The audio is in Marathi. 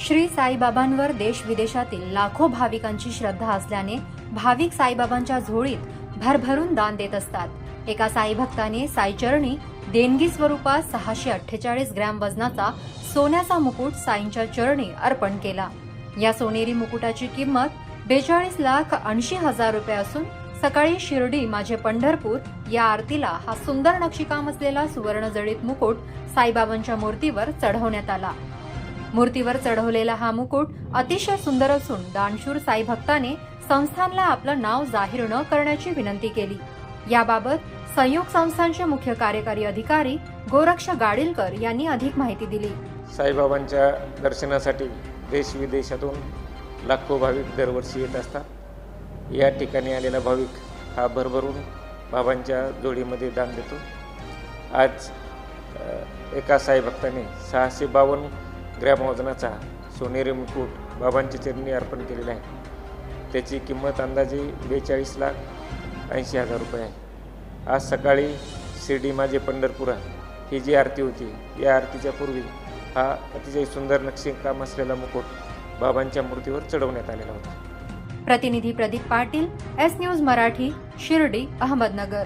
श्री साईबाबांवर देश विदेशातील लाखो भाविकांची श्रद्धा असल्याने भाविक साईबाबांच्या झोळीत भरभरून दान देत असतात. एका साईभक्ताने साईचरणी देणगी स्वरूपात सहाशे अठ्ठेचाळीस ग्रॅम वजनाचा सोन्याचा मुकुट साईंच्या चरणी अर्पण केला. या सोनेरी मुकुटाची किंमत बेचाळीस लाख ऐंशी हजार रुपये असून सकाळी शिर्डी माझे पंढरपूर या आरतीला हा सुंदर नक्षीकाम असलेला सुवर्णजडित मुकुट साईबाबांच्या मूर्तीवर चढवण्यात आला. मूर्तीवर चढवलेला हा मुकुट अतिशय सुंदर असून दानशूर साई भक्ताने संस्थानला आपलं नाव जाहीर न करण्याची विनंती केली. याबाबत संयोग संस्थानचे मुख्य कार्यकारी अधिकारी गोरक्ष गाडीलकर यांनी अधिक माहिती दिली. साईबाबांच्या दर्शनासाठी देश विदेशातून लाखो भाविक दरवर्षी येत असतात. या ठिकाणी आलेला भाविक हा भरभरून बाबांच्या जोडीमध्ये दान देतो. आज एका साईभक्ताने सहाशे बावन्न ग्रॅमवजनाचा सोनेरी मुकुट बाबांच्या चरणी अर्पण केलेला आहे. त्याची किंमत अंदाजे बेचाळीस लाख ऐंशी हजार रुपये आहे. आज सकाळी शिर्डी माझे पंढरपुरा ही जी आरती होती या आरतीच्या पूर्वी हा अतिशय सुंदर नक्षीकाम असलेला मुकुट बाबांच्या मूर्तीवर चढवण्यात आलेला होता. प्रतिनिधी प्रदीप पाटील एस न्यूज मराठी शिर्डी अहमदनगर.